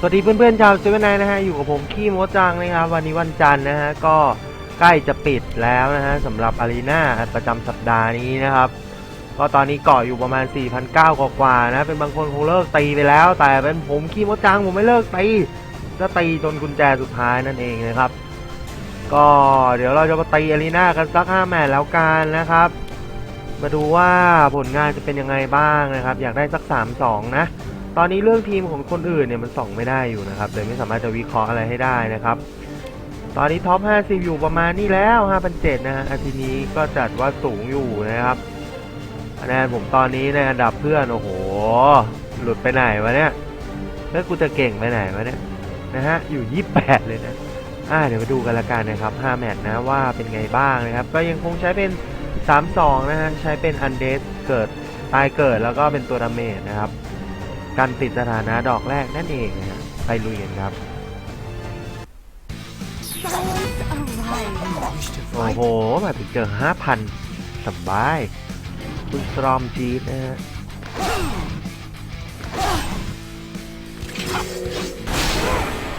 สวัสดีเพื่อนๆชาวเซเว่นไนนะฮะอยู่กับผมขี้โมจังนะครับวันนี้วันจันทร์นะฮะก็ใกล้จะปิดแล้วนะฮะสำหรับอารีนาประจำสัปดาห์นี้นะครับ ก็ตอนนี้เกาะอยู่ประมาณ 4,900 กว่าๆนะเป็นบางคนคงเลิกตีไปแล้ว แต่เป็นผมขี้โมจังผมไม่เลิกตีจะตีจนกุญแจสุดท้ายนั่นเองนะครับ ก็เดี๋ยวเราจะมาตีอารีนากันสัก5แมตช์แล้วกันนะครับ มาดูว่าผลงานจะเป็นยังไงบ้างนะครับ อยากได้สัก 3-2 นะ ตอนนี้เรื่องทีมของคนอื่นเนี่ยมันส่องไม่ได้อยู่นะครับเลยไม่สามารถจะวิเคราะห์อะไรให้ได้นะครับ ตอนนี้ท็อป 50 อยู่ประมาณนี้แล้ว5,700นะฮะอาทีนี้ก็จัดว่าสูงอยู่นะครับคะแนนผมตอนนี้ในอันดับเพื่อนโอ้โห หลุดไปไหนวะเนี่ยแล้วกูจะเก่งไปไหนวะเนี่ยนะฮะอยู่ 28 เลยนะอ่าเดี๋ยวมาดูกันละกันนะครับ 5 แมตช์นะว่าเป็นไงบ้างนะครับ ก็ยังคงใช้เป็น 3-2 นะฮะ ใช้เป็นอันเดสเกิด ตายเกิดแล้วก็เป็นตัวดาเมจนะครับ การติดสถานะดอกแรกนั่นเองนะฮะไปลุยกันครับ โอ้โหมาถึงเจอ5,000สบาย คุณสตรอมจีดนะฮะ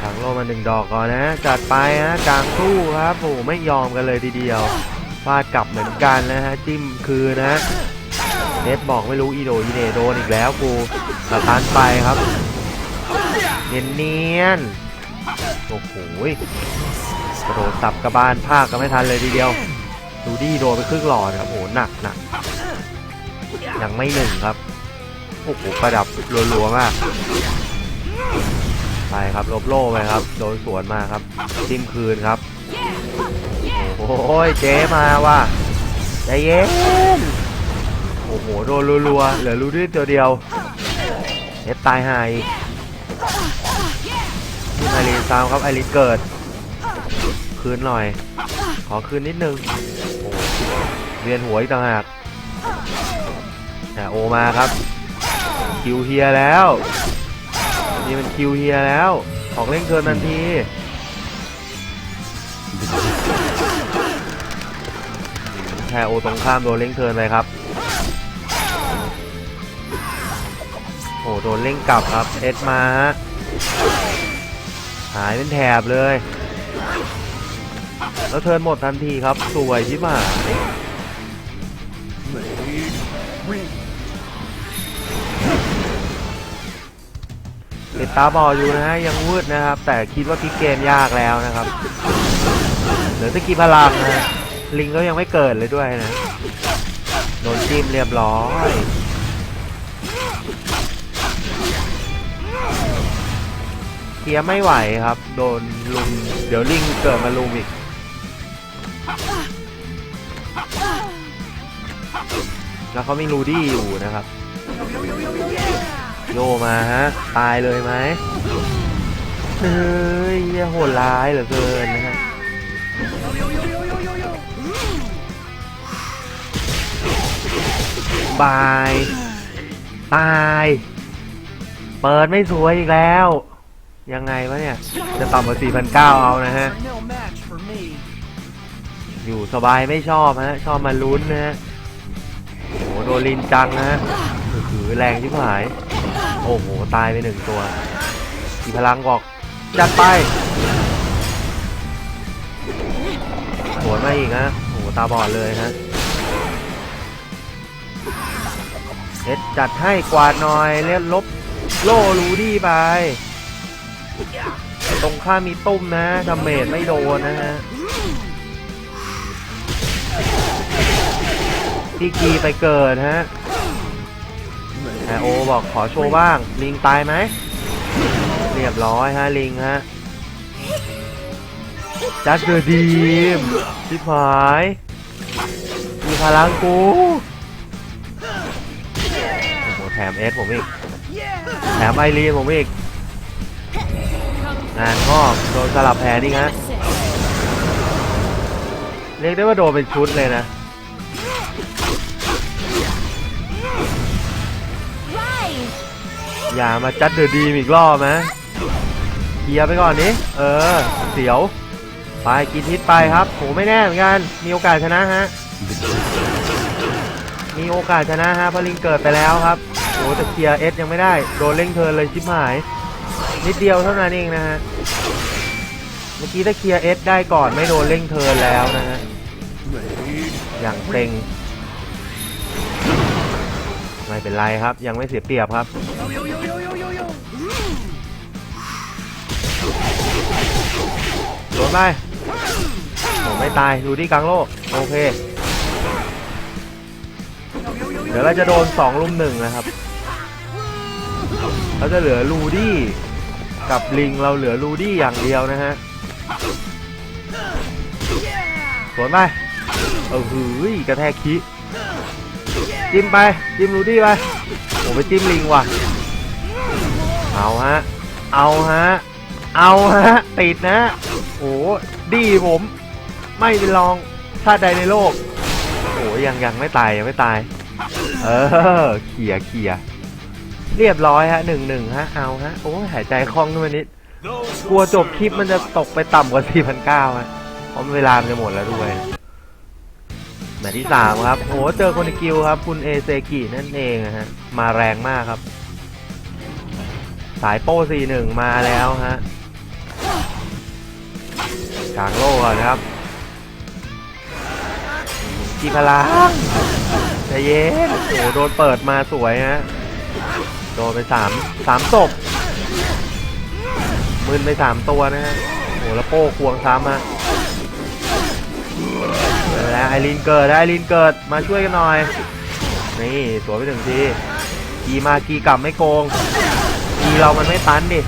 ถังโลมาหนึ่งดอกก่อนนะ จัดไปฮะกลางตู้ครับโอ้โหไม่ยอมกันเลยทีเดียวฟาดกลับเหมือนกันนะฮะ จิ้มคืนนะ เน็ตบอกไม่รู้อีโดอีเนโดนอีกแล้วกูสะพานไปครับเนียนเนียนโอ้โหกระโดดสับกระบาลภาคกันไม่ทันเลยทีเดียว ดูดีโดนไปครึ่งหลอดครับโอ้โหหนักหนักยังไม่หนึ่งครับโอ้โหประดับรัวๆมากไปครับลบโล่ไปครับ โดนสวนมาครับจิ้มคืนครับโอ้โหเจ๊มาว่ะใจเย็น โอ้โหโดนรัวๆเหลือรูดี้ตัวเดียวเอฟตายหายที่ไอรีนตามครับไอรีนเกิด คืนหน่อย ขอคืนนิดนึงโอ้เวียนหัวอีกต่างหากแต่โอมาครับ คิวเฮียแล้ว นี่มันคิวเฮียแล้วออกเล่นเกินทันทีแค่โอตรงข้ามโดนเล่งเทิร์นไปครับ อ้โดนเล่งกลับครับเอสมาหายเป็นแถบเลย แล้วเทินหมดทันทีครับ สวยที่มาติดตาบออยู่นะฮะยังวืดนะครับ แต่คิดว่าพิกเกมยากแล้วนะครับเหลือตะกี้พลังนะลิงก็ยังไม่เกิดเลยด้วยนะ โดนจิ้มเรียบร้อย ลียร์ไม่ไหวครับ โดนลุม เดี๋ยวลิงเกิดมาลุมอีก แล้วเขามีรูดี้อยู่นะครับ โยมาฮะ ตายเลยไหมเฮ้ยโหดร้ายเหลือเกินนะฮะบาย ตาย เปิดไม่สวยอีกแล้ว ยังไงวะเนี่ย จะต่ำกว่า4,900เอานะฮะ อยู่สบายไม่ชอบฮะ ชอบมาลุ้นนะฮะ โอ้โหโดนลินจังนะฮะถือแรงชิบหาย โอ้โห ตายไปหนึ่งตัวมีพลังบอก จัดไปสวนมาอีกฮะโอ้โห ตาบอดเลยฮะเอ็ดจัดให้กวาดหน่อยเล่นลบโลรูดี้ไป ตรงข้ามมีตุ้มนะดาเมจไม่โดนนะฮะพี่กีไปเกิดฮะแอโอบอกขอโชว์บ้าง ลิงตายไหม เรียบร้อยฮะ ลิงฮะ จัดเดอดีมชิบหาย มีพลังกูโอ้โหแถมเอสผมอีก แถมไอรีนผมอีก งานงอกโดนสลับแผนอีกฮะเรียกได้ว่าโดนเป็นชุดเลยนะอย่ามาจัดเดือะดีอีกรอบนะเคลียร์ไปก่อนนี้เออ เสียว ไปกินทิศไปครับโหไม่แน่เหมือนกัน มีโอกาสชนะฮะ มีโอกาสชนะฮะพลิงเกิดไปแล้วครับโหแต่เคลียร์เอสยังไม่ได้ โดนเร่งเทินเลยชิบหาย นิดเดียวเท่านั้นเองนะฮะ เมื่อกี้ถ้าเคลียร์เอสได้ก่อนไม่โดนเร่งเทิร์นแล้วนะฮะ อย่างเกรงไม่เป็นไรครับ ยังไม่เสียเปรียบครับ โดนไปผมไม่ตาย ดูที่กลางโลก โอเค เดี๋ยวเราจะโดนสองลุมหนึ่งนะครับ เราจะเหลือลูดี้ กับลิงเราเหลือลูดี้อย่างเดียวนะฮะสวนไปเออหือกระแทกคิจิ้มไป จิ้มลูดี้ไปโอ้ไปจิ้มลิงว่ะ เอาฮะ เอาฮะ เอาฮะ ติดนะโอ้ดีผม ไม่เป็นรองชาติใดในโลก โอ้ยังยังไม่ตายยังไม่ตาย เออเขี่ยเขี่ย เรียบร้อยฮะหนึ่งหนึ่งฮะเอาฮะโอ้หายใจคล่องขึ้นมานิดกลัวจบคลิปมันจะตกไปต่ำกว่า4,900ฮะเพราะเวลามันจะหมดแล้วด้วยแมตช์ที่สามครับโหเจอคนในกิวครับ คุณเอเซกินั่นเองนะฮะมาแรงมากครับ สายโป้41มาแล้วฮะกลางโลกก่อนนะครับกีพลังใจเย็นโอ้โหโดนเปิดมาสวยฮะ โดนไปสามสามศพมึนไปสามตัวนะฮะโอ้แล้วโป้ควงซ้ำฮะแล้วไอรีนเกิดไอรีนเกิดมาช่วยกันหน่อย นี่สวยไปถึงทีกีมากีกลับไม่โกงกีเรามันไม่ตันดิ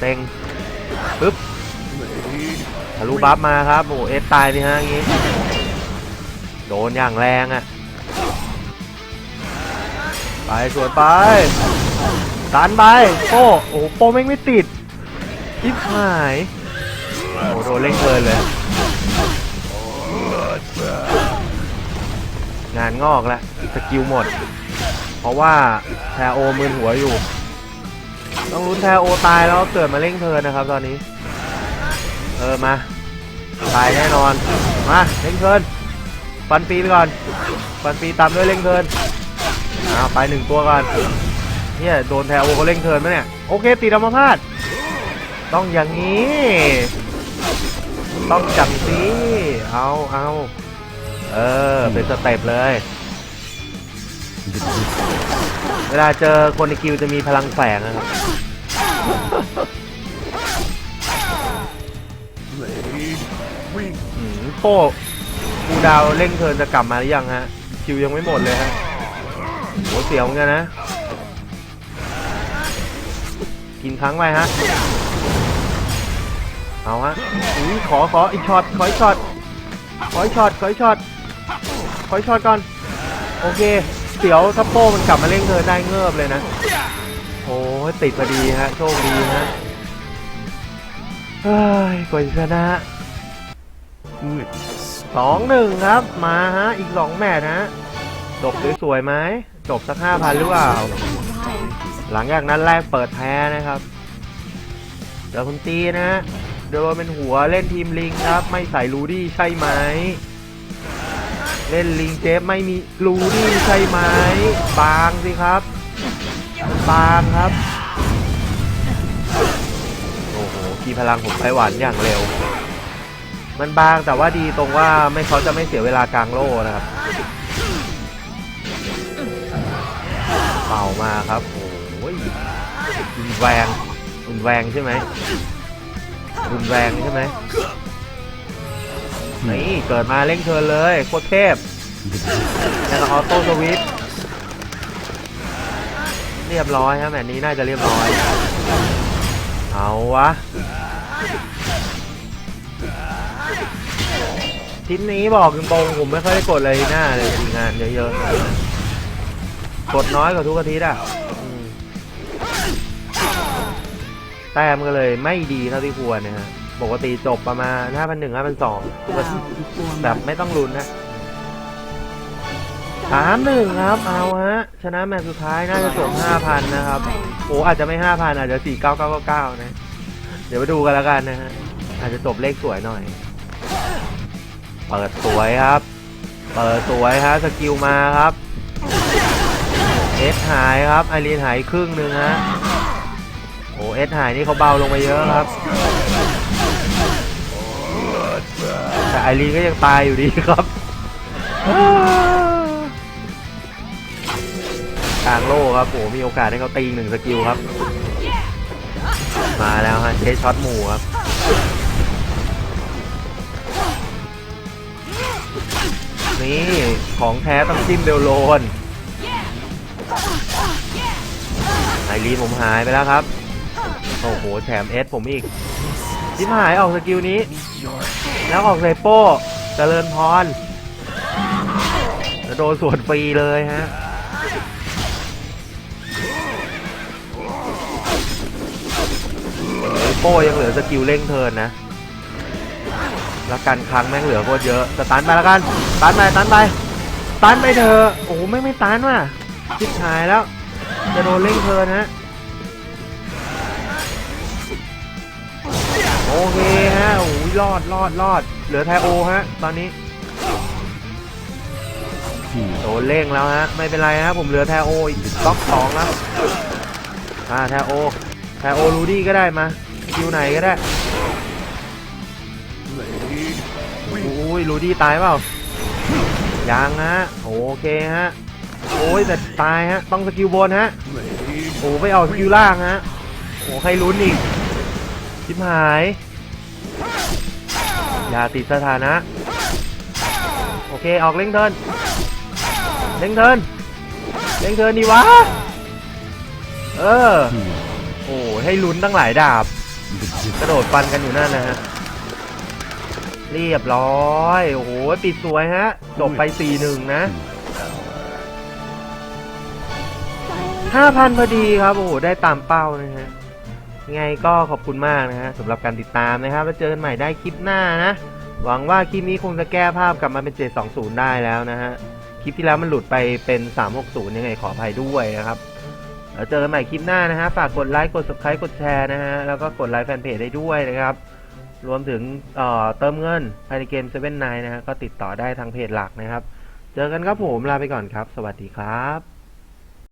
เต็งปึ๊บทะลุบัฟมาครับโอ้เอสตายดิฮะอย่างงี้ โดนอย่างแรงอะ่ะ ไปสวนไปตันไปโป้โอ้โหโป้แม่งไม่ติดทิพหายโอ้โดนเล่งเกินเลย งานงอกแล้วสกิลหมด เพราะว่าแทโอมืนหัวอยู่ ต้องลุ้นแทโอตายแล้วเกิดมาเร่งเทินนะครับตอนนี้ เออมาตายแน่นอน มาเร่งเทินฟันปีไปก่อนฟันปีตามด้วยเร่งเทิน อ้าวไปหนึ่งตัวก่อนเนี่ยโดนแทโอเขาเร่งเทินไหมเนี่ย โอเคตีดรรมพาดต้องอย่างนี้ ต้องจังสิเอาเอาเออ เป็นสเต็ปเลย เวลาเจอคนในกิวจะมีพลังแฝงนะครับโป้กูดาวเร่งเทินจะกลับมาหรือยังฮะ คิวยังไม่หมดเลยฮะ โหเสียวเหมือนกันนะ กินครั้งไปฮะ เอาฮะอุ้ยขอขออีกช็อตขออีกช็อตขออีกช็อตขออีกช็อตขออีกช็อตก่อน โอเค เสียวถ้าโป้มันกลับมาเร่งเทิร์นได้เงิบเลยนะ โอ้ติดพอดีฮะ โชคดีฮะเฮ้ยกว่าจะชนะสองหนึ่งครับ มาฮะ อีกสองแมตช์ฮะจบสวยๆไหม จบสักห้าพันหรือเปล่า หลังจากนั้นแรกเปิดแพ้นะครับเดี๋ยวคุณตีนะเดี๋ยวโดนเป็นหัวเล่นทีมลิงครับ ไม่ใส่รูดี้ใช่ไหม เล่นลิงเจฟไม่มีรูดี้ใช่ไหมบางสิครับบางครับโอ้โหกีพลังผมไต้หวันอย่างเร็ว มันบางแต่ว่าดีตรงว่าไม่เขาจะไม่เสียเวลากลางโล่นะครับ เป่ามาครับ โอ้ยรุนแรงรุนแรงใช่ไหมรุนแรงใช่ไหมนี่เกิดมาเร่งเทิร์นเลยโคตรเทพแล้วก็ออโต้สวิตช์เรียบร้อยครับแบบนี้น่าจะเรียบร้อย เอาวะทิปนี้บอกตรงๆผมไม่ค่อยได้กดเลยหน้าเลยทีงานเยอะๆ กดน้อยกว่าทุกอาทิตย์อะอืมแต้มก็เลยไม่ดีเท่าที่ควรนะฮะปกติจบประมาณ5,100 5,200ทุกอาทิตย์แบบไม่ต้องลุ้นนะสามหนึ่งครับเอาฮะ ชนะแมตช์สุดท้ายน่าจะจบ5,000นะครับโอ้อาจจะไม่5,000อาจจะ4,9999นะ เดี๋ยวไปดูกันแล้วกันนะฮะอาจจะจบเลขสวยหน่อย เปิดสวยครับ เปิดสวยฮะสกิลมาครับ เอสหายครับไอรีนหายครึ่งหนึ่งฮะโอ้เอสหายนี่เขาเบาลงไปเยอะครับ แต่ไอรีนก็ยังตายอยู่ดีครับกลางโล่ครับโอ้มีโอกาสให้เขาตีหนึ่งสกิลครับ มาแล้วฮะเชสช็อตหมู่ครับนี่ของแท้ต้องจิ้มเบลโลน ไอรีนผมหายไปแล้วครับ โอ้โหแถมเอสผมอีกจิ้มหายออกสกิลนี้ แล้วออกไซโป้เจริญพรแล้วโดนสวนฟรีเลยฮะไอ้โป้ยังเหลือสกิลเร่งเทินนะ แล้วกันครั้งแม่งเหลือโคตรเยอะสตันไปแล้วกันตันไปตันไปตันไปเถอโอ้โหไม่ไม่ตันว่ะชิบหายแล้ว จะโดนเร่งเทินฮะโอเคฮะโอ้ยรอดรอดรอด เหลือไทโอฮะ ตอนนี้โดนเร่งแล้วฮะ ไม่เป็นไรฮะ ผมเหลือไทโออีกล็อกสองแล้วอ่าไทโอไทโอรูดี้ก็ได้มาคิวไหนก็ได้โอ้ยรูดี้ตายเปล่ายังฮะ โอเคฮะ โอ้ยแต่ตายฮะ ต้องสกิลบนฮะ โอ้ไปเอาสกิลล่างฮะ โอ้ใครลุ้นอีกชิบหาย อย่าติดสถานะ โอเคออกเร่งเทิร์นเร่งเทิร์นเร่งเทิร์นดีวะ เออ โอ้ให้ลุ้นตั้งหลายดาบ กระโดดฟันกันอยู่นั่นนะฮะ เรียบร้อย โอ้โหปิดสวยฮะ จบไป4-1นะ 5,000 พอดีครับ โอ้โห ได้ตามเป้านะฮะไงก็ขอบคุณมากนะฮะสำหรับการติดตามนะครับ แล้วเจอกันใหม่ได้คลิปหน้านะ หวังว่าคลิปนี้คงจะแก้ภาพกลับมาเป็น 720 ได้แล้วนะฮะ คลิปที่แล้วมันหลุดไปเป็น 360 ยังไงขออภัยด้วยนะครับแล้วเจอกันใหม่คลิปหน้านะฮะ ฝากกดไลค์ กด subscribe กดแชร์นะฮะ แล้วก็กดไลค์แฟนเพจได้ด้วยนะครับ รวมถึงเอ่อเติมเงินภายในเกม7 9นะฮะ ก็ติดต่อได้ทางเพจหลักนะครับ เจอกันครับผม ลาไปก่อนครับ สวัสดีครับ